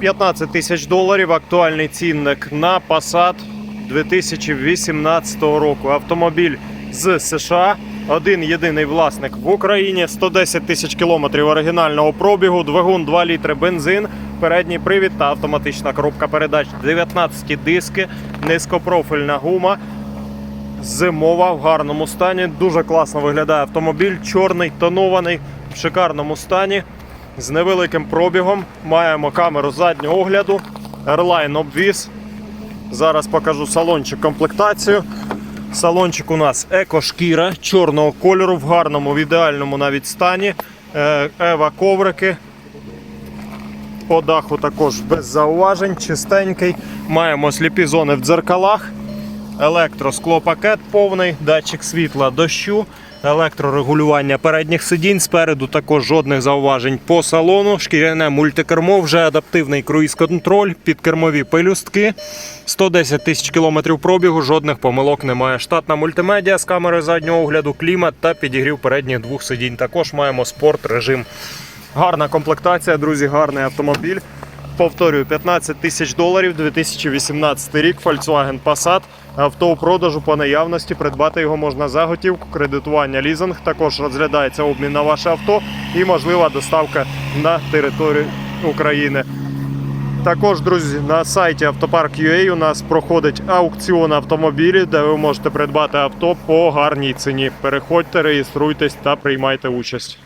15 тисяч доларів. Актуальний цінник на Passat 2018 року. Автомобіль з США. Один єдиний власник в Україні, 110 тисяч кілометрів оригінального пробігу, двигун 2 літри бензин, передній привід та автоматична коробка передач, 19 диски, низькопрофільна гума, зимова в гарному стані. Дуже класно виглядає автомобіль, чорний, тонований, в шикарному стані. З невеликим пробігом. Маємо камеру заднього огляду, Airline обвіз. Зараз покажу салончик комплектацію. Салончик у нас екошкіра чорного кольору в гарному, в ідеальному навіть стані. Е, Ева коврики. По даху також без зауважень, чистенький. Маємо сліпі зони в дзеркалах. Електросклопакет повний, датчик світла дощу, електрорегулювання передніх сидінь. Спереду також жодних зауважень по салону. Шкіряне мультикермо, вже адаптивний круїз-контроль, підкермові пелюстки. 110 тисяч кілометрів пробігу, жодних помилок немає. Штатна мультимедіа з камерою заднього огляду, клімат та підігрів передніх двох сидінь. Також маємо спорт режим. Гарна комплектація, друзі, гарний автомобіль. Повторюю, 15 тисяч доларів, 2018 рік, Volkswagen Passat. Авто у продажу по наявності. Придбати його можна за готівку, кредитування, лізинг. Також розглядається обмін на ваше авто і можлива доставка на територію України. Також, друзі, на сайті Автопарк.ua у нас проходить аукціон автомобілів, де ви можете придбати авто по гарній ціні. Переходьте, реєструйтесь та приймайте участь.